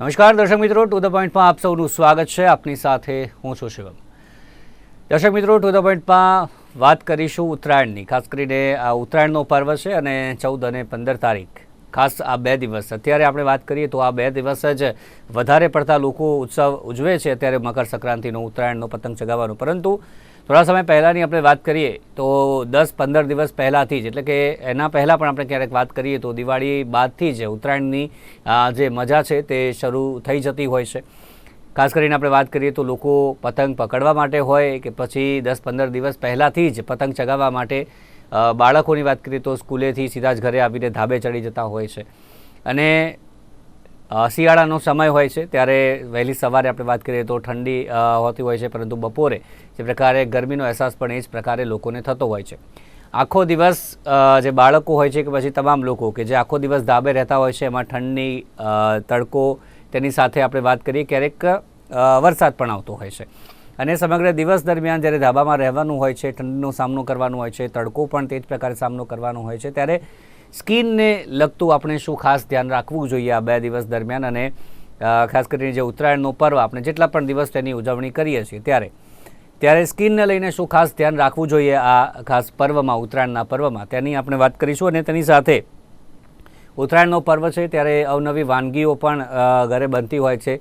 નમસ્કાર, દર્શક મિત્રો. ટુ ધ પોઈન્ટમાં આપ સૌનું સ્વાગત છે. આપની સાથે હું છું શિવમ. દર્શક મિત્રો ટુ ધ પોઈન્ટમાં વાત કરીશું ઉત્તરાયણની. ખાસ કરીને આ ઉત્તરાયણનો પર્વ છે અને ચૌદ અને પંદર તારીખ. ખાસ આ બે દિવસ. અત્યારે આપણે વાત કરીએ તો આ બે દિવસ જ વધારે પડતા લોકો ઉત્સવ ઉજવે છે. અત્યારે મકર સંક્રાંતિનો ઉત્તરાયણનો પતંગ ચગાવવાનો. પરંતુ થોડા સમય પહેલાંની આપણે વાત કરીએ તો દસ પંદર દિવસ પહેલાંથી જ, એટલે કે એના પહેલાં પણ આપણે ક્યારેક વાત કરીએ તો દિવાળી બાદથી જ ઉત્તરાયણની જે મજા છે તે શરૂ થઈ જતી હોય છે. ખાસ કરીને આપણે વાત કરીએ તો લોકો પતંગ પકડવા માટે હોય કે પછી દસ પંદર દિવસ પહેલાંથી જ પતંગ ચગાવવા માટે બાળકોની વાત કરીએ તો સ્કૂલેથી સીધા જ ઘરે આવીને ધાબે ચડી જતા હોય છે. અને શિયાળાનો સમય હોય છે, ત્યારે વહેલી સવારે આપણે વાત કરીએ તો ઠંડી હોતી હોય છે, પરંતુ બપોરે જે પ્રકારે ગરમીનો અહેસાસ પણ એ જ પ્રકારે લોકોને થતો હોય છે. આખો દિવસ જે બાળકો હોય છે કે પછી તમામ લોકો કે જે આખો દિવસ ધાબે રહેતા હોય છે, એમાં ઠંડી તડકો, તેની સાથે આપણે વાત કરીએ, ક્યારેક વરસાદ પણ આવતો હોય છે. અને સમગ્ર દિવસ દરમિયાન જ્યારે ધાબામાં રહેવાનું હોય છે, ઠંડીનો સામનો કરવાનો હોય છે, તડકો પણ તે જ પ્રકારે સામનો કરવાનો હોય છે, ત્યારે સ્કિનને લગતું આપણે શું ખાસ ધ્યાન રાખવું જોઈએ આ બે દિવસ દરમિયાન અને ખાસ કરીને જે ઉત્તરાયણનો પર્વ, આપણે જેટલા પણ દિવસ તેની ઉજવણી કરીએ છીએ ત્યારે. ત્યારે સ્કિનને લઈને શું ખાસ ધ્યાન રાખવું જોઈએ આ ખાસ પર્વમાં, ઉત્તરાયણના પર્વમાં? તેની આપણે વાત કરીશું અને તેની સાથે ઉત્તરાયણનો પર્વ છે ત્યારે અવનવી વાનગીઓ પણ ઘરે બનતી હોય છે.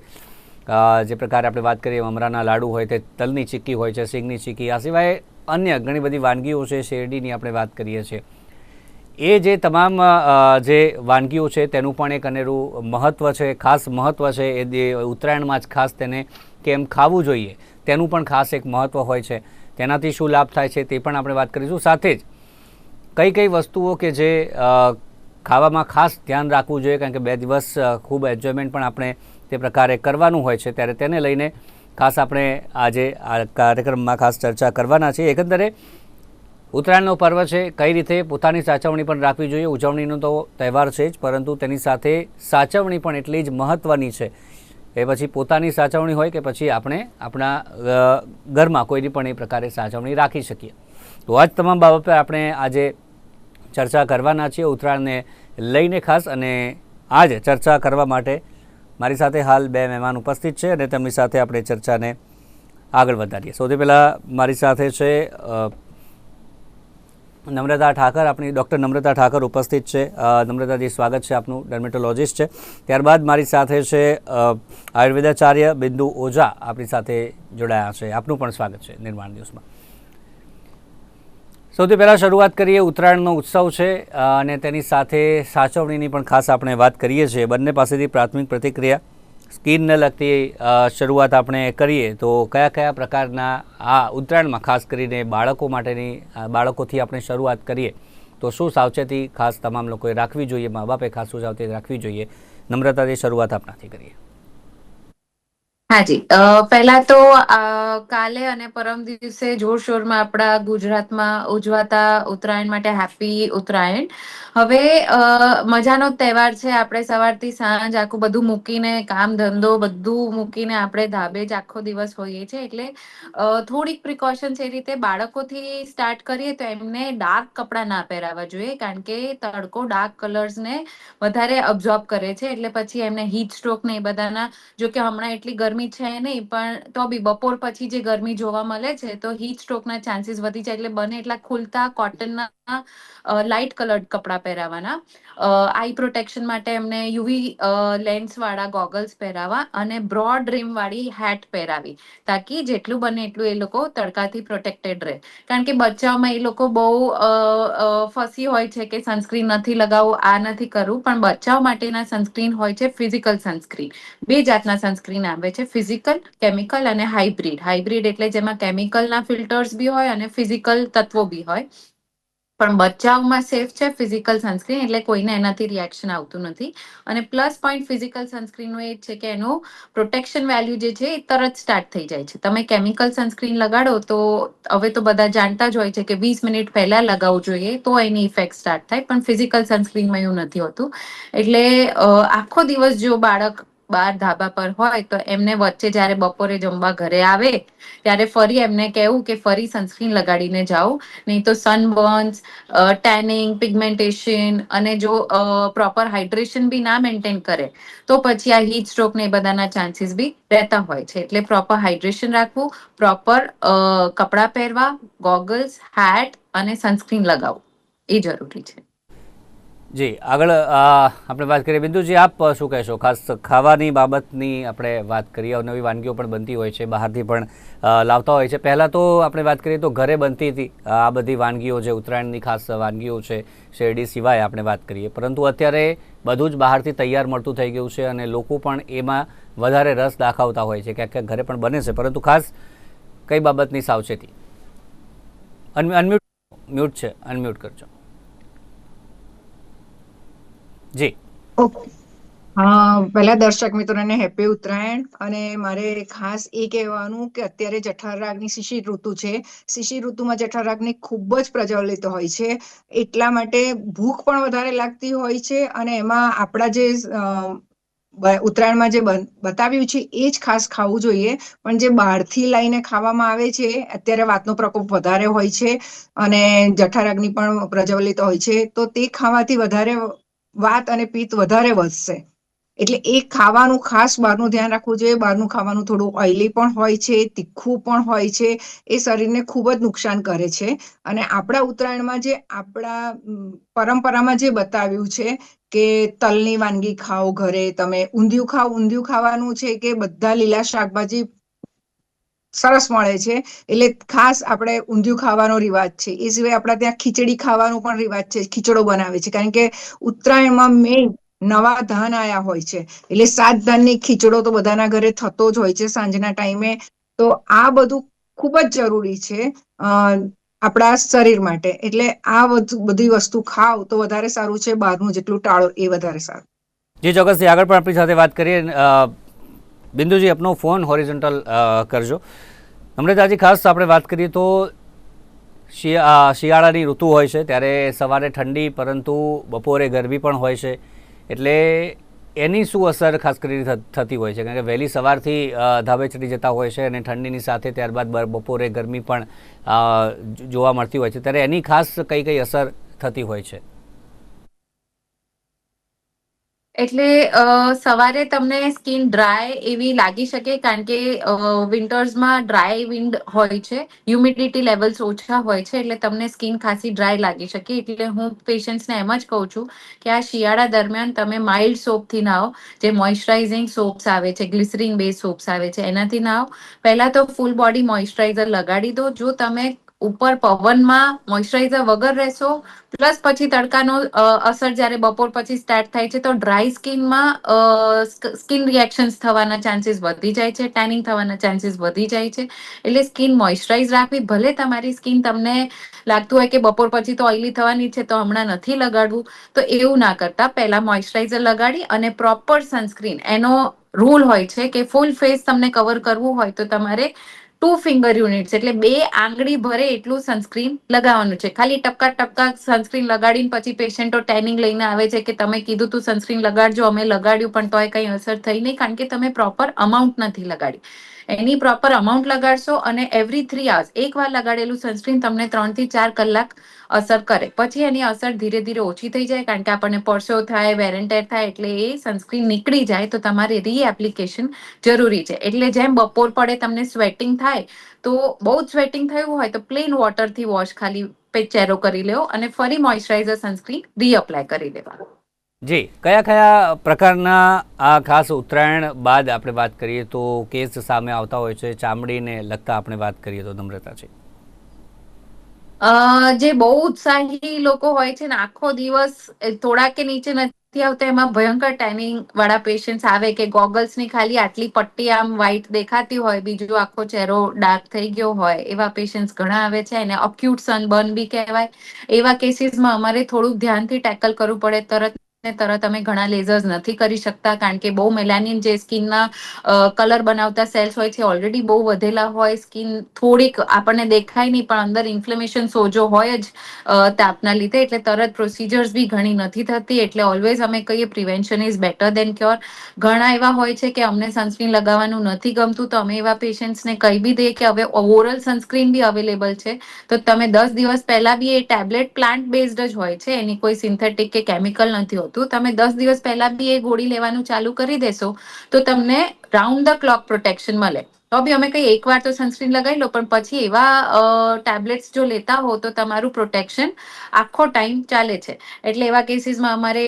જે પ્રકારે આપણે વાત કરીએ મમરાના લાડુ હોય તે, તલની ચીક્કી હોય છે સિંગની ચીક્કી, આ સિવાય અન્ય ઘણી બધી વાનગીઓ છે, શેરડીની આપણે વાત કરીએ છીએ. એ જે તમામ જે વાનગીઓ છે તેનું પણ એક અનેરું મહત્ત્વ છે, ખાસ મહત્ત્વ છે, એ ઉત્તરાયણમાં જ ખાસ તેને કેમ ખાવું જોઈએ, તેનું પણ ખાસ એક મહત્ત્વ હોય છે. તેનાથી શું લાભ થાય છે તે પણ આપણે વાત કરીશું. સાથે જ કઈ કઈ વસ્તુઓ કે જે ખાવામાં ખાસ ધ્યાન રાખવું જોઈએ, કારણ કે બે દિવસ ખૂબ એન્જોયમેન્ટ પણ આપણે તે પ્રકારે કરવાનું હોય છે, ત્યારે તેને લઈને ખાસ આપણે આજે આ કાર્યક્રમમાં ખાસ ચર્ચા કરવાના છીએ. એકંદરે ઉત્તરાયણનો પર્વ છે, કઈ રીતે પોતાની સાચવણી પણ રાખવી જોઈએ? ઉજવણીનો તો તહેવાર છે જ, પરંતુ તેની સાથે સાચવણી પણ એટલી જ મહત્ત્વની છે. એ પછી પોતાની સાચવણી હોય કે પછી આપણે આપણા ઘરમાં કોઈની પણ એ પ્રકારે સાચવણી રાખી શકીએ. તો આ જ તમામ બાબત આપણે આજે ચર્ચા કરવાના છીએ ઉત્તરાયણને લઈને ખાસ અને આજ ચર્ચા કરવા માટે. મારી સાથે હાલ બે મહેમાન ઉપસ્થિત છે અને તેમની સાથે આપણે ચર્ચાને આગળ વધારીએ. સૌથી પહેલાં મારી સાથે છે નમ્રતા ઠાકર, આપણી ડૉક્ટર નમ્રતા ઠાકર ઉપસ્થિત છે. નમ્રતાજી સ્વાગત છે આપનું, ડર્મેટોલોજિસ્ટ છે. ત્યારબાદ મારી સાથે છે આયુર્વેદાચાર્ય બિંદુ ઓઝા આપણી સાથે જોડાયા છે. આપનું પણ સ્વાગત છે નિર્માણ દિવસમાં. સૌથી પહેલાં શરૂઆત કરીએ ઉત્તરાયણનો ઉત્સવ છે અને તેની સાથે સાચવણીની પણ ખાસ આપણે વાત કરીએ છીએ. બંને પાસેથી પ્રાથમિક પ્રતિક્રિયા સ્કિનને લગતી શરૂઆત આપણે કરીએ તો કયા કયા પ્રકારના આ ઉત્તરાયણમાં ખાસ કરીને બાળકો માટેની બાળકોથી આપણે શરૂઆત કરીએ તો શું સાવચેતી ખાસ તમામ લોકોએ રાખવી જોઈએ, મા બાપે ખાસ શું સાવચેતી રાખવી જોઈએ? નમ્રતાથી શરૂઆત આપણાથી કરીએ. હાજી. અ, પહેલા તો કાલે અને પરમ દિવસે જોરશોરમાં આપણા ગુજરાતમાં ઉજવાતા ઉત્તરાયણ માટે હેપી ઉત્તરાયણ. હવે અ, મજાનો તહેવાર છે. આપણે સવારથી સાંજ આખું બધું મૂકીને કામ ધંધો બધું મૂકીને આપણે ધાબે જ આખો દિવસ હોઈએ છીએ. એટલે અ, થોડીક પ્રિકોશન્સ એ રીતે બાળકોથી સ્ટાર્ટ કરીએ તો એમને ડાર્ક કપડાં ના પહેરાવા જોઈએ. કારણ કે તડકો ડાર્ક કલર્સને વધારે અબ્ઝોર્બ કરે છે. એટલે પછી એમને હીટ સ્ટ્રોક ને એ બધાના જો કે હમણાં એટલી ગરમી છે નહીં, પણ તો બી બપોર પછી જે ગરમી જોવા મળે છે, તો હીટ સ્ટ્રોકના ચાન્સીસ વધી જાય. એટલે બને એટલા ખુલતા કોટનના લાઇટ કલર્ડ કપડાં પહેરાવાના. આઈ પ્રોટેક્શન માટે એમને યુવી લેન્સ વાળા ગોગલ્સ પહેરાવા અને બ્રોડ રીમવાળી હેટ પહેરાવી, તાકી જેટલું બને એટલું એ લોકો તડકાથી પ્રોટેક્ટેડ રહે. કારણ કે બચ્ચાઓમાં એ લોકો બહુ ફસી હોય છે કે સનસ્ક્રીન નથી લગાવવું, આ નથી કરવું, પણ બચ્ચાઓ માટેના સનસ્ક્રીન હોય છે ફિઝિકલ સનસ્ક્રીન બે જાતના સનસ્ક્રીન આવે છે ફિઝિકલ કેમિકલ અને હાઇબ્રિડ હાઇબ્રિડ એટલે જેમાં કેમિકલના ફિલ્ટર્સ બી હોય અને ફિઝિકલ તત્વો બી હોય. પણ બચ્ચાઓમાં સેફ છે ફિઝિકલ સનસ્ક્રીન એટલે કોઈને એનાથી રિએક્શન આવતું નથી. અને પ્લસ પોઈન્ટ ફિઝિકલ સનસ્ક્રીનનું એ છે કે એનું પ્રોટેક્શન વેલ્યુ જે છે એ તરત સ્ટાર્ટ થઈ જાય છે. તમે કેમિકલ સનસ્ક્રીન લગાડો તો હવે તો બધા જાણતા જ હોય છે કે વીસ મિનિટ પહેલા લગાવવું જોઈએ તો એની ઇફેક્ટ સ્ટાર્ટ થાય. પણ ફિઝિકલ સનસ્ક્રીનમાં એવું નથી હોતું. એટલે આખો દિવસ જો બાળક બાર ધાબા પર હોય તો એમને વચ્ચે જ્યારે બપોરે જમવા ઘરે આવે, ત્યારે ફરી એમને કહેવું કે ફરી સનસ્ક્રીન લગાડીને જાઓ. નહીં તો સનબર્ન્સ ટેનિંગ પિગમેન્ટેશન અને જો પ્રોપર હાઇડ્રેશન બી ના મેન્ટેન કરે, તો પછી આ હીટ સ્ટ્રોક ને એ બધાના ચાન્સીસ બી રહેતા હોય છે. એટલે પ્રોપર હાઇડ્રેશન રાખવું પ્રોપર કપડાં પહેરવા ગોગલ્સ હેટ અને સનસ્ક્રીન લગાવવું. એ જરૂરી છે. જી, આગળ આપણે વાત કરીએ. બિંદુજી, આપ શું કહેશો? ખાસ ખાવાની બાબતની આપણે વાત કરીએ. નવી વાનગીઓ પણ બનતી હોય છે, બહારથી પણ લાવતા હોય છે. પહેલાં તો આપણે વાત કરીએ તો ઘરે બનતી હતી. આ બધી વાનગીઓ જે ઉત્તરાયણની ખાસ વાનગીઓ છે, શેરડી સિવાય આપણે વાત કરીએ. પરંતુ અત્યારે બધું જ બહારથી તૈયાર મળતું થઈ ગયું છે અને લોકો પણ એમાં વધારે રસ દાખવતા હોય છે. ક્યાંક ક્યાંક ઘરે પણ બને છે. પરંતુ ખાસ કઈ બાબતની સાવચેતી? અનમ્યુટ મ્યુટ છે. અનમ્યુટ કરજો. જી. પહેલા દર્શક મિત્રોને હેપી ઉત્તરાયણ અને મારે ખાસ એ કહેવાનું કે અત્યારે જઠરાગ્નિ શિશિર ઋતુ છે. શિશિર ઋતુમાં જઠરાગ્નિ ખૂબ જ પ્રજ્વલિત હોય છે. એટલા માટે ભૂખ પણ વધારે લાગતી હોય છે અને એમાં આપણા જે ઉત્તરાયણમાં જે બતાવ્યું છે એ જ ખાસ ખાવું જોઈએ. પણ જે બહારથી લઈને ખાવામાં આવે છે, અત્યારે વાતનો પ્રકોપ વધારે હોય છે અને જઠરાગ્નિ પણ પ્રજ્વલિત હોય છે. તો તે ખાવાથી વધારે વાત અને પિત્ત વધારે વધશે. એટલે એ ખાવાનું, ખાસ બહારનું ધ્યાન રાખવું જોઈએ. બહારનું ખાવાનું થોડું ઓઇલી પણ હોય છે, તીખું પણ હોય છે. એ શરીરને ખૂબ જ નુકસાન કરે છે. અને આપણા ઉત્તરાયણમાં જે આપણા પરંપરામાં જે બતાવ્યું છે કે તલની વાનગી ખાઓ ઘરે, તમે ઊંધિયું ખાઓ, ઊંધિયું ખાવાનું છે કે બધા લીલા શાકભાજી સરસ મળે છે. એટલે ખાસ આપણે ઊંધિયું ખાવાનો રિવાજ છે. એ સિવાય આપણા ત્યાં ખીચડી ખાવાનો પણ રિવાજ છે. ખીચડો બનાવે છે. કારણ કે ઉત્તરાયણમાં મેઇન નવા ધાન આયા હોય છે. એટલે સાત ધાનની ખીચડો તો બધાના ઘરે થતો જ હોય છે સાંજના ટાઈમે. તો આ બધું ખૂબ જ જરૂરી છે આપણા શરીર માટે. એટલે આ બધું- વસ્તુ ખાવ તો વધારે સારું છે, બહારનું જેટલું ટાળો એ વધારે સારું. જે ચોક્કસથી આગળ પણ આપણી સાથે વાત કરીએ બિંદુજી, આપનો ફોન હોરિઝોન્ટલ કરજો. નમ્રતાજી ખાસ આપણે વાત કરીએ તો શિયા શિયાળાની ઋતુ હોય છે, ત્યારે સવારે ઠંડી, પરંતુ બપોરે ગરમી પણ હોય છે. એટલે એની શું અસર ખાસ કરીને થતી હોય છે? કારણ કે વહેલી સવારથી ધાબે ચડી જતા હોય છે અને ઠંડીની સાથે ત્યારબાદ બપોરે ગરમી પણ જોવા મળતી હોય છે. ત્યારે એની ખાસ કઈ કઈ અસર થતી હોય છે? એટલે સવારે તમને સ્કિન ડ્રાય એવી લાગી શકે કારણ કે વિન્ટર્સમાં ડ્રાય વિન્ડ હોય છે, હ્યુમિડિટી લેવલ્સ ઓછા હોય છે, એટલે તમને સ્કિન ખાસી ડ્રાય લાગી શકે. એટલે હું પેશન્ટ્સને એમ જ કહું છું કે આ શિયાળા દરમિયાન તમે માઇલ્ડ સોપથી નાહો જે મોઇશ્ચરાઇઝિંગ સોપ્સ આવે છે, ગ્લિસરીન બેઝ સોપ્સ આવે છે, એનાથી નાહો પહેલાં તો ફૂલ બોડી મોઇશ્ચરાઇઝર લગાડી દો. જો તમે ઉપર પવનમાં મોઇશ્ચરાઇઝર વગર રહેશો. પ્લસ પછી તડકાનો અસર જ્યારે બપોર પછી સ્ટાર્ટ થાય છે તો ડ્રાય સ્કિનમાં સ્કિન રિએક્શન્સ થવાના ચાન્સીસ વધી જાય છે ટેનિંગ થવાના ચાન્સીસ વધી જાય છે. એટલે સ્કિન મોઇશ્ચરાઇઝ રાખવી, ભલે તમારી સ્કિન તમને લાગતું હોય કે બપોર પછી તો ઓઇલી થવાની છે તો હમણાં નથી લગાડવું, તો એવું ના કરતા. પહેલા મોઇશ્ચરાઇઝર લગાડી અને પ્રોપર સનસ્ક્રીન એનો રૂલ હોય છે કે ફૂલ ફેસ તમને કવર કરવું હોય તો તમારે ટુ ફિંગર યુનિટ્સ એટલે બે આંગળી ભરે એટલું સનસ્ક્રીન લગાવવાનું છે. ખાલી ટપકા ટપકા સનસ્ક્રીન લગાડીને પછી પેશન્ટો ટેનિંગ લઈને આવે છે કે તમે કીધું તું સનસ્ક્રીન લગાડજો, અમે લગાડ્યું પણ તોય કંઈ અસર થઈ નહીં કારણ કે તમે પ્રોપર અમાઉન્ટ નથી લગાડી. એની પ્રોપર અમાઉન્ટ લગાડશો અને એવરી થ્રી આવર્સ એક વાર લગાડેલું સનસ્ક્રીન તમને ત્રણથી ચાર કલાક અસર કરે. પછી એની અસર ધીરે ધીરે ઓછી થઈ જાય કારણ કે આપણને પરસો થાય વેરેન્ટેર થાય એટલે એ સનસ્ક્રીન નીકળી જાય તો તમારે રીએપ્લિકેશન જરૂરી છે. એટલે જેમ બપોર પડે તમને સ્વેટિંગ થાય, તો બહુ જ સ્વેટિંગ થયું હોય તો પ્લેન વોટરથી વોશ ખાલી ચહેરો કરી લેવો અને ફરી મોઇશ્ચરાઇઝર સનસ્ક્રીન રીઅપ્લાય કરી લેવાનું. જી, કયા કયા પ્રકારના આ ખાસ ઉત્તરાયણ બાદ આપણે વાત કરીએ તો કેસ સામે આવતા હોય છે, ચામડીને લગતા આપણે વાત કરીએ તો નમ્રતા છે જે બહુ ઉત્સાહી લોકો હોય છે ને, આખો દિવસ થોડા કે નીચે નથી આવતા, એમાં ભયંકર ટેનિંગ વાળા પેશન્ટ આવે કે ગોગલ્સની ખાલી આટલી પટ્ટી આમ વ્હાઈટ દેખાતી હોય, બીજો આખો ચહેરો ડાર્ક થઈ ગયો હોય, એવા પેશન્ટ ઘણા આવે છે, એને અક્યુટ સનબર્ન બી કહેવાય. એવા કેસીસમાં અમારે થોડુંક ધ્યાનથી ટેકલ કરવું પડે, તરત તરત અમે ઘણા લેઝર્સ નથી કરી શકતા, કારણ કે બહુ મેલાનિન જે સ્કિનના કલર બનાવતા સેલ્સ હોય છે ઓલરેડી બહુ વધેલા હોય. સ્કિન થોડીક આપણને દેખાય નહીં, પણ અંદર ઇન્ફ્લેમેશન સોજો હોય જ તાપના લીધે. એટલે તરત પ્રોસિજર્સ બી ઘણી નથી થતી. એટલે ઓલવેઝ અમે કહીએ prevention is better than cure ઘણા એવા હોય છે કે અમને સનસ્ક્રીન લગાવવાનું નથી ગમતું, તો અમે એવા પેશન્ટ્સને કહી બી દઈએ કે હવે ઓરલ સનસ્ક્રીન બી અવેલેબલ છે. તો તમે દસ દિવસ પહેલા B A tablet plant based જ હોય છે. એની કોઈ સિન્થેટિક કે કેમિકલ નથી હોતું. તમે દસ દિવસ પહેલા બી એ ગોળી લેવાનું ચાલુ કરી દેશો, તો તમને રાઉન્ડ ધ ક્લોક પ્રોટેક્શન મળે. તો બી અમે કઈ એકવાર તો સનસ્ક્રીન લગાવી લો, પણ પછી એવા ટેબ્લેટ્સ જો લેતા હો તો તમારું પ્રોટેક્શન આખો ટાઈમ ચાલે છે. એટલે એવા કેસીસમાં અમારે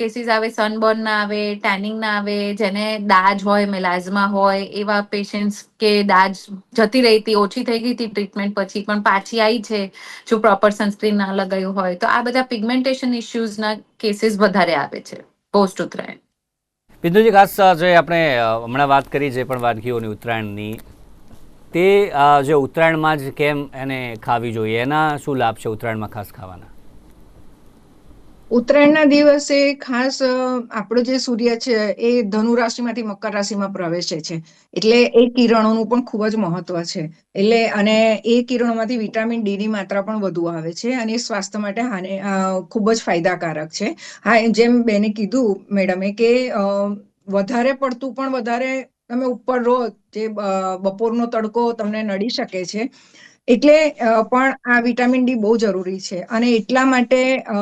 કેસીસ આવે સનબર્ન ના આવે ટેનિંગ ના આવે, જેને દાજ હોય મેલાઝમા હોય, એવા પેશન્ટ્સ કે દાજ જતી રહી હતી, ઓછી થઈ ગઈ હતી ટ્રીટમેન્ટ પછી, પણ પાછી આવી છે, જો પ્રોપર સનસ્ક્રીન ના લગાવ્યું હોય, તો આ બધા પિગમેન્ટેશન ઇસ્યુઝના કેસીસ વધારે આવે છે પોસ્ટ ઉત્તરાયણ બિંદુજી, ખાસ જે આપણે હમણાં વાત કરી જે પણ વાનગીઓની ઉત્તરાયણની, તે જે ઉત્તરાયણમાં જ કેમ એને ખાવી જોઈએ? એના શું લાભ છે ઉત્તરાયણમાં ખાસ ખાવાના? ઉત્તરાયણના દિવસે ખાસ આપણો જે સૂર્ય છે એ ધનુ રાશિમાંથી મકર રાશિમાં પ્રવેશે છે. એટલે એ કિરણોનું પણ ખૂબ જ મહત્વ છે. એટલે અને એ કિરણોમાંથી વિટામિન ડી ની માત્રા પણ વધુ આવે છે અને એ સ્વાસ્થ્ય માટે હાને ખૂબ જ ફાયદાકારક છે. હા જેમ બેને કીધું મેડમે કે વધારે પડતું પણ વધારે તમે ઉપર રહો જે બપોરનો તડકો તમને નડી શકે છે. એટલે પણ આ વિટામિન ડી બહુ જરૂરી છે. અને એટલા માટે અ,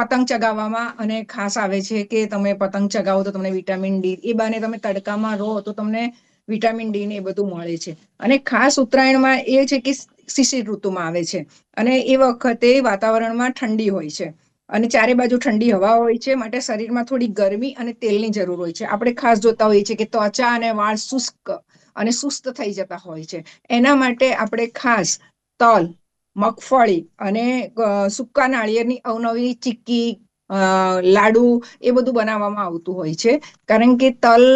પતંગ ચગાવવામાં અને ખાસ આવે છે કે તમે પતંગ ચગાવો તો તમને વિટામિન ડી, એ બાને તમે તડકામાં રહો તો તમને વિટામિન ડી ને એ બધું મળે છે. અને ખાસ ઉત્તરાયણમાં એ છે કે શિશિર ઋતુમાં આવે છે અને એ વખતે વાતાવરણમાં ઠંડી હોય છે અને ચારે બાજુ ઠંડી હવા હોય છે, માટે શરીરમાં થોડી ગરમી અને તેલની જરૂર હોય છે. આપણે ખાસ જોતા હોઈએ છીએ કે ત્વચા અને વાળ શુષ્ક અને સુસ્ત થઈ જતા હોય છે. એના માટે આપણે ખાસ તલ મગફળી અને સુકા નાળિયેરની અવનવી ચીક્કી લાડુ એ બધું બનાવવામાં આવતું હોય છે. કારણ કે તલ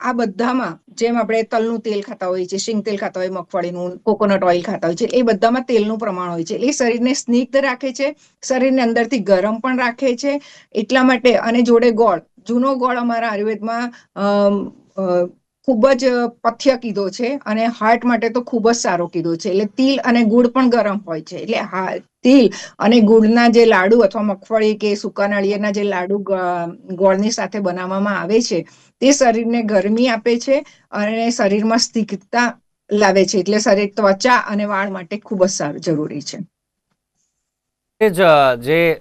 આ બધામાં જેમ આપણે તલનું તેલ ખાતા હોઈએ છીએ, શીંગ તેલ ખાતા હોય મગફળીનું, કોકોનટ ઓઇલ ખાતા હોય છે એ બધામાં તેલનું પ્રમાણ હોય છે. એ શરીરને સ્નિગ્ધ રાખે છે, શરીરને અંદરથી ગરમ પણ રાખે છે, એટલા માટે અને જોડે ગોળ. જૂનો ગોળ અમારા આયુર્વેદમાં ખૂબ જ પથ્ય કીધો છે અને હાર્ટ માટે તો ખૂબ જ સારો કીધો છે. એટલે તિલ અને ગુડ પણ ગરમ હોય છે. એટલે હા, તિલ અને ગુળના જે લાડુ અથવા મગફળી કે સૂકા નાળિયેરના જે લાડુ ગોળની સાથે બનાવવામાં આવે છે, તે શરીરને ગરમી આપે છે અને શરીરમાં સ્થિરતા લાવે છે. એટલે શરીર ત્વચા અને વાળ માટે ખૂબ જ સારું, જરૂરી છે. જ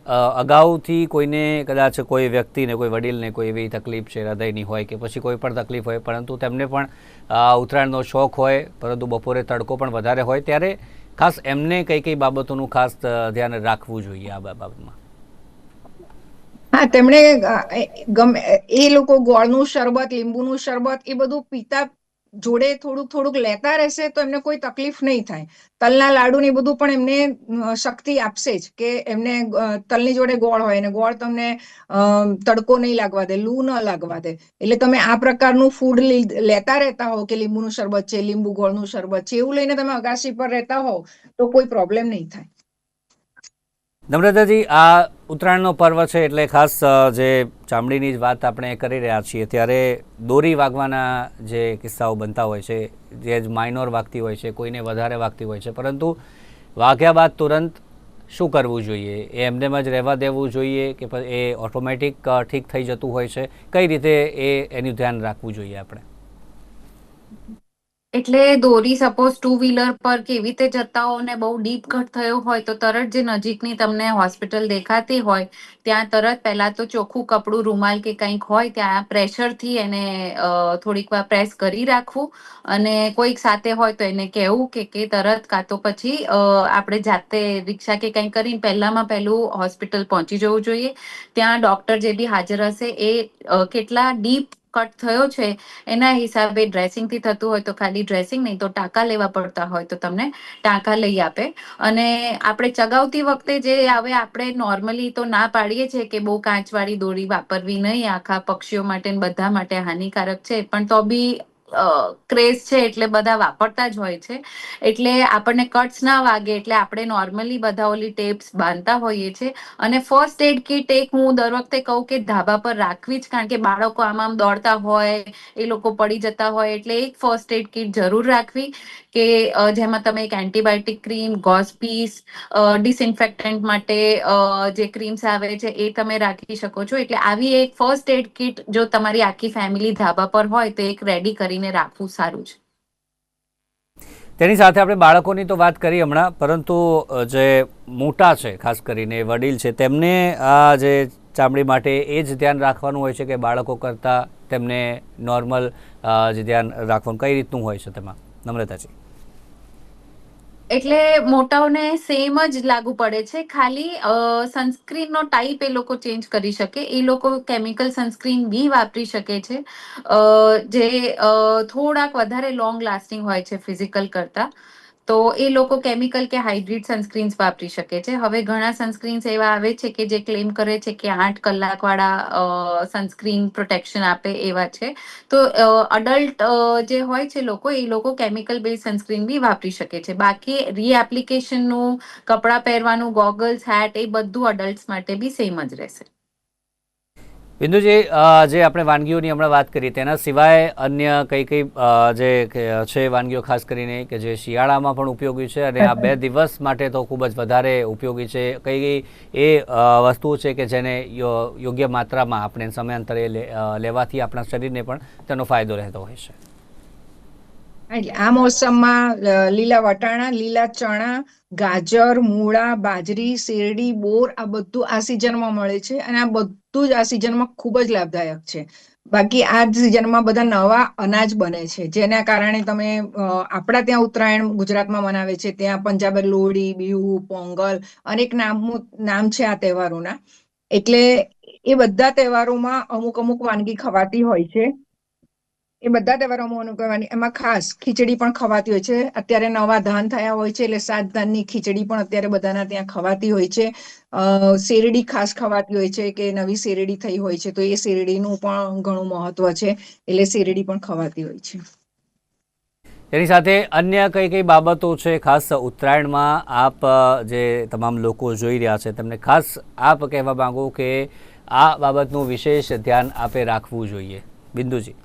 અગાઉથી કોઈને કદાચ કોઈ વ્યક્તિને, કોઈ વડીલને કોઈ એવી તકલીફ છે, હૃદયની હોય કે પછી કોઈ પણ તકલીફ હોય, પરંતુ તેમને પણ ઉત્તરાયણનો શોખ હોય, પરંતુ બપોરે તડકો પણ વધારે હોય, ત્યારે ખાસ એમને કઈ કઈ બાબતોનું ખાસ ધ્યાન રાખવું જોઈએ આ બાબતમાં? હા, તેમણે ગમે, એ લોકો ગોળનું શરબત, લીંબુનું શરબત, એ બધું પીતા જોડે થોડુંક થોડુંક લેતા રહેશે તો એમને કોઈ તકલીફ નહીં થાય. તલના લાડુ ને બધું પણ એમને શક્તિ આપશે જ કે એમને તલની જોડે ગોળ હોય અને ગોળ તમને તડકો નહીં લાગવા દે, લૂ ન લાગવા દે. એટલે તમે આ પ્રકારનું ફૂડ લેતા રહેતા હો કે લીંબુનું શરબત છે, લીંબુ ગોળનું શરબત છે, એવું લઈને તમે અગાસી પર રહેતા હો તો કોઈ પ્રોબ્લેમ નહીં થાય. નમ્રતાજી, આ ઉત્તરાયણનો પર્વ છે એટલે ખાસ જે ચામડીની જ વાત આપણે કરી રહ્યા છીએ, ત્યારે દોરી વાગવાના જે કિસ્સાઓ બનતા હોય છે, જે જ માઇનોર વાગતી હોય છે, કોઈને વધારે વાગતી હોય છે, પરંતુ વાગ્યા બાદ તુરંત શું કરવું જોઈએ? એ એમનેમ જ રહેવા દેવું જોઈએ કે એ ઓટોમેટિક ઠીક થઈ જતું હોય છે? કઈ રીતે એ, એનું ધ્યાન રાખવું જોઈએ આપણે? એટલે દોરી સપોઝ ટુ વ્હીલર પર કેવી રીતે જતા હો ને બહુ ડીપ કટ થયો હોય તો તરત જે નજીકની તમને હોસ્પિટલ દેખાતી હોય, ત્યાં તરત પહેલા તો ચોખ્ખું કપડું રૂમાલ કે કંઈક હોય ત્યાં પ્રેશરથી એને થોડીક વાર પ્રેસ કરી રાખવું અને કોઈક સાથે હોય તો એને કહેવું કે કે તરત કાં તો પછી આપણે જાતે રિક્ષા કે કંઈક કરીને પહેલામાં પહેલું હોસ્પિટલ પહોંચી જવું જોઈએ. ત્યાં ડોક્ટર જે બી હાજર હશે એ કેટલા ડીપ કટ થયો છે, એના હિસાબે ડ્રેસિંગથી થતું હોય તો ખાલી ડ્રેસિંગ નહીં તો ટાંકા લેવા પડતા હોય તો તમને ટાંકા લઈ આપે. અને આપણે ચગાવતી વખતે જે હવે આપણે નોર્મલી તો ના પાડીએ છીએ કે બહુ કાચવાળી દોરી વાપરવી નહીં, આખા પક્ષીઓ માટે બધા માટે હાનિકારક છે, પણ તો બી ક્રેઝ છે એટલે બધા વાપરતા જ હોય છે. એટલે આપણને કટ્સ ના વાગે એટલે આપણે નોર્મલી બધા ઓલી ટેપ્સ બાંધતા હોઈએ છીએ. અને ફર્સ્ટ એડ કિટ એક હું દર વખતે કહું કે ધાબા પર રાખવી જ, કારણ કે બાળકો આમ આમ દોડતા હોય, એ લોકો પડી જતા હોય, એટલે એક ફર્સ્ટ એડ કિટ જરૂર રાખવી કે જેમાં તમે એક એન્ટીબાયોટિક ક્રીમ ગોસ પીસ ડિસઇન્ફેક્ટન્ટ માટે જે ક્રીમ્સ આવે છે એ તમે રાખી શકો છો. એટલે આવી એક ફર્સ્ટ એડ કિટ જો તમારી આખી ફેમિલી ધાબા પર હોય તો એક રેડી કરીને રાખવું સારું છે. તેની સાથે આપણે બાળકોની તો વાત કરી હમણાં, પરંતુ જે મોટા છે, ખાસ કરીને વડીલ છે, તેમને આ જે ચામડી માટે એ જ ધ્યાન રાખવાનું હોય છે કે બાળકો કરતાં તેમને નોર્મલ જે ધ્યાન રાખવાનું, કઈ રીતનું હોય છે તેમાં? નમ્રતાજી. એટલે મોટાઓને સેમ જ લાગુ પડે છે. ખાલી સનસ્ક્રીનનો ટાઈપ એ લોકો ચેન્જ કરી શકે. એ લોકો કેમિકલ સનસ્ક્રીન બી વાપરી શકે છે. જે થોડાક વધારે લોંગ લાસ્ટિંગ હોય છે ફિઝિકલ કરતા. તો એ લોકો કેમિકલ કે હાઇબ્રિડ સનસ્ક્રીન્સ વાપરી શકે છે. હવે ઘણા સનસ્ક્રીન્સ એવા આવે છે કે જે ક્લેમ કરે છે કે આઠ કલાકવાળા સનસ્ક્રીન પ્રોટેક્શન આપે એવા છે. તો અડલ્ટ જે હોય છે લોકો, એ લોકો કેમિકલ બેઝ સનસ્ક્રીન બી વાપરી શકે છે. બાકી રીએપ્લિકેશનનું, કપડાં પહેરવાનું, ગોગલ્સ હેટ એ બધું અડલ્ટ્સ માટે બી સેમ જ રહેશે. બિંદુજી જે આપણે વાનગીઓની હમણાં વાત કરી તેના સિવાય અન્ય કઈ કઈ જે છે વાનગીઓ ખાસ કરીને કે જે શિયાળામાં પણ ઉપયોગી છે અને આ બે દિવસ માટે તો ખૂબ જ વધારે ઉપયોગી છે કઈ કઈ એ વસ્તુઓ છે કે જેને યોગ્ય માત્રામાં આપણે સમયાંતરે લે- લેવાથી આપણા શરીરને પણ તેનો ફાયદો રહેતો હોય છે? એટલે આ મોસમમાં લીલા વટાણા, લીલા ચણા, ગાજર, મૂળા, બાજરી, શેરડી, બોર, આ બધું આ સિઝનમાં મળે છે અને આ બધું જ આ સિઝનમાં ખૂબ જ લાભદાયક છે. બાકી આ સિઝનમાં બધા નવા અનાજ બને છે, જેના કારણે તમે આપણા ત્યાં ઉત્તરાયણ ગુજરાતમાં મનાવે છે, ત્યાં પંજાબે લોહડી, બિહુ, પોંગલ, અનેક નામ નામ છે આ તહેવારોના. એટલે એ બધા તહેવારોમાં અમુક અમુક વાનગી ખવાતી હોય છે. એ બધા તહેવારોમાં અનુભવવાની એમાં ખાસ ખીચડી પણ ખવાતી હોય છે. અત્યારે નવા ધાન થયા હોય છે એટલે સાત ધાનની ખીચડી પણ અત્યારે બધાના ત્યાં ખવાતી હોય છે. શેરડી ખાસ ખવાતી હોય છે કે નવી શેરડી થઈ હોય છે, તો એ શેરડીનું પણ ઘણું મહત્વ છે. એટલે શેરડી પણ ખવાતી હોય છે. એની સાથે અન્ય કઈ કઈ બાબતો છે? ખાસ ઉત્તરાયણમાં આપ જે તમામ લોકો જોઈ રહ્યા છે, તમને ખાસ આપ કહેવા માંગો કે આ બાબતનું વિશેષ ધ્યાન આપે રાખવું જોઈએ. બિંદુજી.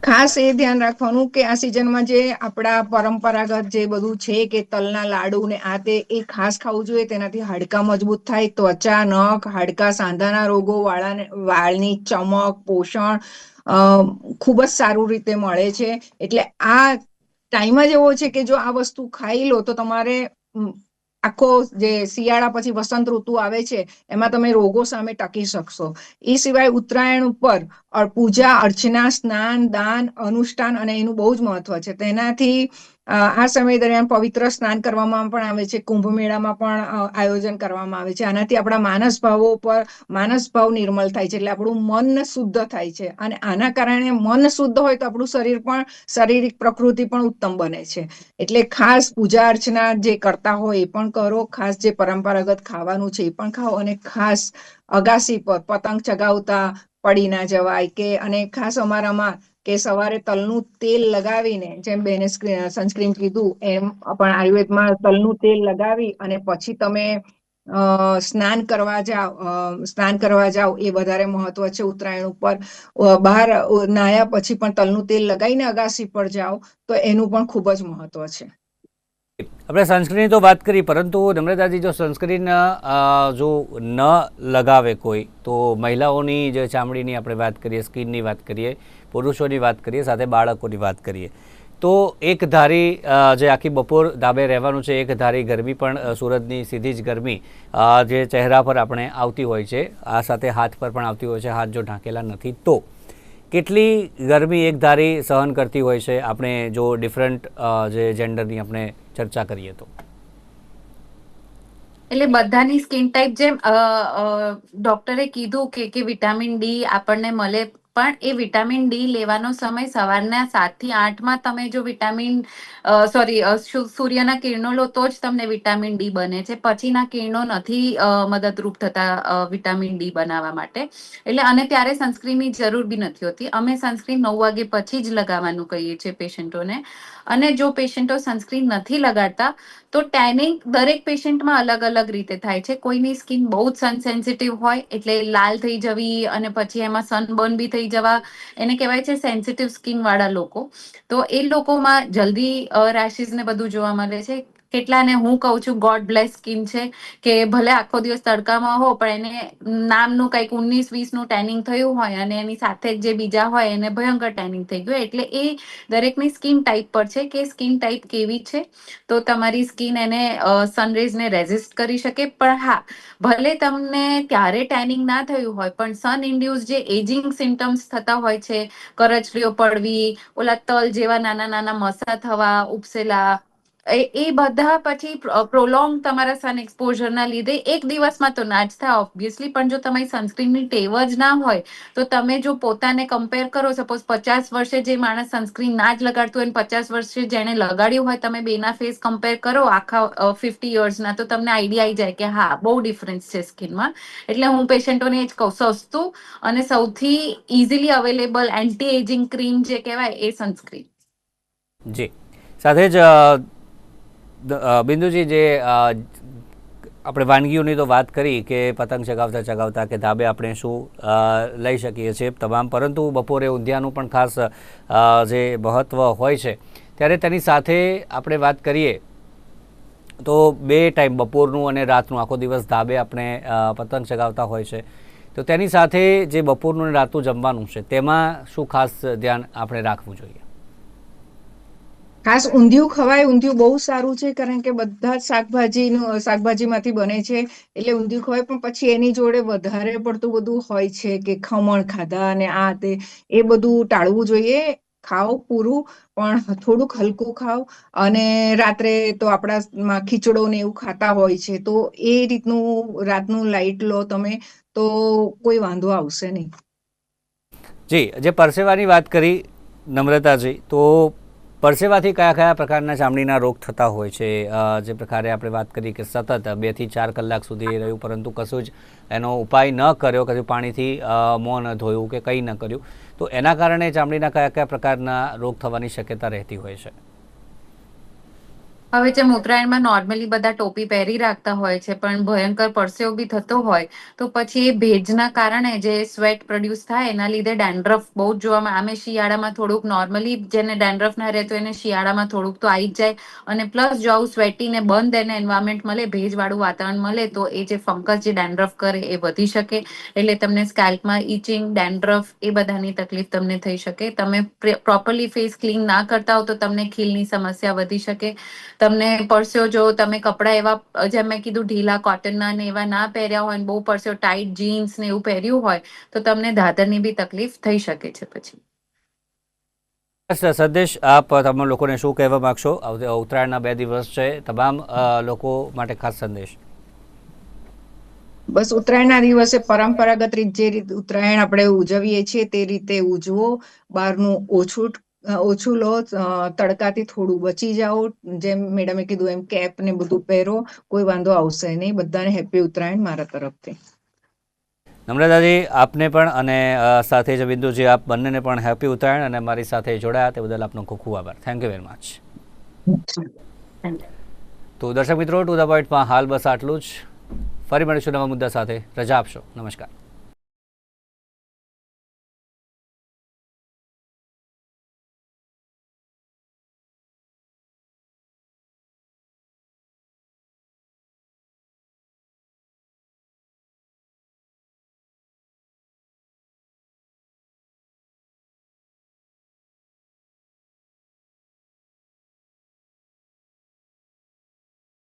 ખાસ એ ધ્યાન રાખવાનું કે આ સિઝનમાં જે આપણા પરંપરાગત જે બધું છે કે તલના લાડુ ને આ તે એ ખાસ ખાવું જોઈએ, તેનાથી હાડકા મજબૂત થાય, ત્વચા, નખ, હાડકા, સાંધાના રોગો, વાળાને, વાળની ચમક, પોષણ ખૂબ જ સારું રીતે મળે છે. એટલે આ ટાઈમ જ એવો છે કે જો આ વસ્તુ ખાઈ લો તો તમારે આખો જે શિયાળા પછી વસંત ઋતુ આવે છે, એમાં તમે રોગો સામે ટકી શકશો. એ સિવાય ઉત્તરાયણ ઉપર પૂજા, અર્ચના, સ્નાન, દાન, અનુષ્ઠાન અને એનું બહુ જ મહત્વ છે. તેનાથી આ સમય દરમિયાન પવિત્ર સ્નાન કરવામાં પણ આવે છે. કુંભ મેળામાં પણ આયોજન કરવામાં આવે છે. આનાથી આપણા માનસ ભાવો ઉપર, માનસ ભાવ નિર્મલ થાય છે. એટલે આપણું મન શુદ્ધ થાય છે. અને આના કારણે મન શુદ્ધ હોય તો આપણું શરીર પણ, શારીરિક પ્રકૃતિ પણ ઉત્તમ બને છે. એટલે ખાસ પૂજા અર્ચના જે કરતા હોય એ પણ કરો. ખાસ જે પરંપરાગત ખાવાનું છે એ પણ ખાઓ. અને ખાસ અગાસી પર પતંગ ચગાવતા પડી ના જવાય કે, અને ખાસ અમારામાં કે સવારે તલનું તેલ લગાવીને, જેમ બેને સનસ્ક્રીન કીધું, એમ પણ આયુર્વેદમાં તલનું તેલ લગાવી અને પછી તમે સ્નાન કરવા જાઓ સ્નાન કરવા જાઓ, એ વધારે મહત્વ છે ઉત્તરાયણ ઉપર. બહાર નાહ્યા પછી પણ તલનું તેલ લગાવીને અગાસી પર જાઓ, તો એનું પણ ખૂબ જ મહત્વ છે. આપણે સનસ્ક્રીનની તો વાત કરી, પરંતુ નમ્રતાજી, જો સનસ્ક્રીન જો ન લગાવે કોઈ, તો મહિલાઓની જે ચામડીની આપણે વાત કરીએ, સ્કિનની વાત કરીએ, પુરુષોની વાત કરીએ, સાથે બાળકોની વાત કરીએ, તો એક ધારી જે આખી બપોર ધાબે રહેવાનું છે, એક ધારી ગરમી પણ સુરતની સીધી જ ગરમી જે ચહેરા પર આપણે આવતી હોય છે, આ સાથે હાથ પર પણ આવતી હોય છે, હાથ જો ઢાંકેલા નથી, તો કેટલી ગરમી એક ધારી સહન કરતી હોય છે, આપણે જો ડિફરન્ટ જે જેન્ડરની આપણે ચર્ચા કરીએ તો. એટલે બધાની સ્કિન ટાઈપ જેમ ડોક્ટરે કીધું કે કે વિટામિન ડી આપણને મળે, પણ એ વિટામિન ડી લેવાનો સમય સવારના સાતથી આઠમાં તમે જો વિટામિન સોરી સૂર્યના કિરણો લો તો જ તમને વિટામિન ડી બને છે. પછીના કિરણો નથી મદદરૂપ થતા વિટામિન ડી બનાવવા માટે. એટલે અને ત્યારે સનસ્ક્રીનની જરૂર બી નથી હોતી. અમે સનસ્ક્રીન નવ વાગે પછી જ લગાવવાનું કહીએ છીએ પેશન્ટોને. અને જો પેશન્ટો સનસ્ક્રીન નથી લગાડતા, તો ટેનિંગ દરેક પેશન્ટમાં અલગ અલગ રીતે થાય છે. કોઈની સ્કિન બહુ જ સન સેન્સિટિવ હોય, એટલે લાલ થઈ જવી અને પછી એમાં સનબર્ન બી થઈ જવા, એને કહેવાય છે સેન્સિટિવ સ્કિન વાળા લોકો. તો એ લોકોમાં જલ્દી રેશિસ ને બધું જોવા મળે છે. કેટલાને હું કહું છું ગોડ બ્લેસ સ્કિન છે, કે ભલે આખો દિવસ તડકામાં હો, પણ એને નામનું કંઈક ઉન્નીસ વીસનું ટેનિંગ થયું હોય અને એની સાથે જ જે બીજા હોય, એને ભયંકર ટેનિંગ થઈ ગયું. એટલે એ દરેકની સ્કિન ટાઈપ પર છે કે સ્કિન ટાઈપ કેવી છે, તો તમારી સ્કિન એને સનરેઝને રેઝિસ્ટ કરી શકે. પણ હા, ભલે તમને ત્યારે ટેનિંગ ના થયું હોય, પણ સન ઇન્ડ્યુસ જે એજિંગ સિમ્ટમ્સ થતા હોય છે, કરચલીઓ પડવી, ઓલા તલ જેવા નાના નાના મસા થવા, ઉપસેલા એ બધા પછી પ્રોલોંગ તમારા સન એક્સપોઝરના લીધે એક દિવસમાં તો ના જ થાય ઓબ્વિયસલી પણ જો તમારી સનસ્ક્રીનની ટેવ જ ના હોય, તો તમે જો પોતાને કમ્પેર કરો સપોઝ પચાસ વર્ષે જે માણસ સનસ્ક્રીન ના જ લગાડતું હોય પચાસ વર્ષે જેણે લગાડ્યું હોય, તમે બેના ફેસ કમ્પેર કરો આખા ફિફ્ટી યર્સના તો તમને આઈડિયા આવી જાય કે હા, બહુ ડિફરન્સ છે સ્કિનમાં એટલે હું પેશન્ટોને એ જ કહું, સસ્તું અને સૌથી easily available anti ageing cream જે કહેવાય, એ સનસ્ક્રીન જી. સાથે જ બિંદુજી જે આપણે વાનગીઓની તો વાત કરી કે પતંગ ચગાવતા ચગાવતા કે ધાબે આપણે શું લઈ શકીએ છીએ તમામ, પરંતુ બપોરે ઊંધિયાનું પણ ખાસ જે મહત્ત્વ હોય છે, ત્યારે તેની સાથે આપણે વાત કરીએ તો બે ટાઈમ બપોરનું અને રાતનું, આખો દિવસ ધાબે આપણે પતંગ ચગાવતા હોય છે. તો તેની સાથે જે બપોરનું અને રાતનું જમવાનું છે, તેમાં શું ખાસ ધ્યાન આપણે રાખવું જોઈએ? ખાસ ઊંધિયું ખવાય, ઊંધિયું બહુ સારું છે, કારણ કે બધા શાકભાજીનું, શાકભાજીમાંથી બને છે, એટલે ઊંધિયું ખવાય, પણ પછી એની જોડે વધારે પડતું બધું હોય છે કે ખમણ, ખાધા અને આ તે, એ બધું ટાળવું જોઈએ. ખાઓ પૂરું, પણ થોડુંક હલકું ખાઓ. અને રાત્રે તો આપણામાં ખીચડો ને એવું ખાતા હોય છે, તો એ રીતનું રાતનું લાઈટ લો તમે, તો કોઈ વાંધો આવશે નહીં. જી, જે પરસેવાની વાત કરી નમ્રતાજી, તો પરસેવાથી કયા કયા પ્રકારના ચામડીના રોગ થતા હોય છે? જે પ્રકારે આપણે વાત કરી કે સતત બેથી ચાર કલાક સુધી રહ્યું, પરંતુ કશું જ એનો ઉપાય ન કર્યો, કશું પાણીથી મોં ન ધોયું કે કંઈ ન કર્યું, તો એના કારણે ચામડીના કયા કયા પ્રકારના રોગ થવાની શક્યતા રહેતી હોય છે? હવે જેમ ઉત્તરાયણમાં નોર્મલી બધા ટોપી પહેરી રાખતા હોય છે, પણ ભયંકર પરસેવો બી થતો હોય, તો પછી એ ભેજના કારણે જે સ્વેટ પ્રોડ્યુસ થાય, એના લીધે ડેન્ડ્રફ બહુ જ જોવામાં આમે શિયાળામાં થોડુંક નોર્મલી જેને ડેન્ડ્રફ ના રહેતો એને શિયાળામાં થોડુંક તો આવી જ જાય, અને પ્લસ જો આવું સ્વેટીને બંધ એને એન્વાયરમેન્ટ મળે, ભેજવાળું વાતાવરણ મળે, તો એ જે ફંકસ જે ડેન્ડ્રફ કરે એ વધી શકે, એટલે તમને સ્કેલ્પમાં ઇચિંગ ડેન્ડ્રફ એ બધાની તકલીફ તમને થઈ શકે. તમે પ્રોપરલી ફેસ ક્લીન ના કરતા હો તો તમને ખીલની સમસ્યા વધી શકે. તમને પરસ્યો જો તમે કપડાં એવા જેમ મેં કીધું ઢીલા કોટનના ને એવા ના પહેર્યા હોય ને બહુ પરસ્યો ટાઈટ જીન્સ ને એવું પહેર્યું હોય તો તમને દાદરની બી તકલીફ થઈ શકે છે પછી. સંદેશ આપ તમે લોકોને શું કહેવા માગશો? ઉત્તરાયણના બે દિવસ છે તમામ લોકો માટે ખાસ સંદેશ. બસ ઉત્તરાયણના દિવસે પરંપરાગત રીત જે રીતે ઉત્તરાયણ આપણે ઉજવીએ છીએ તે રીતે ઉજવો. બહારનું ઓછું ઓછું લો તડકાથી થોડું બચી જાઓ. જેમ મેડમે કીધું એમ કેપ ને બધું પહેરો. કોઈ વાંધો આવશે નહીં. બધાને હેપી ઉત્તરાયણ મારા તરફથી. નમ્રતાજી આપને પણ અને સાથે જ બિંદુજી આપ બંનેને પણ હેપી ઉત્તરાયણ અને મારી સાથે જોડાયા તે બદલ આપનો ખૂબ ખૂબ આભાર. થેન્ક યુ વેરી મચ તો દર્શક મિત્રો ટુ ધ પોઈન્ટમાં હાલ બસ આટલું જ. ફરી મળીશું નવા મુદ્દા સાથે. રજા આપશો. નમસ્કાર.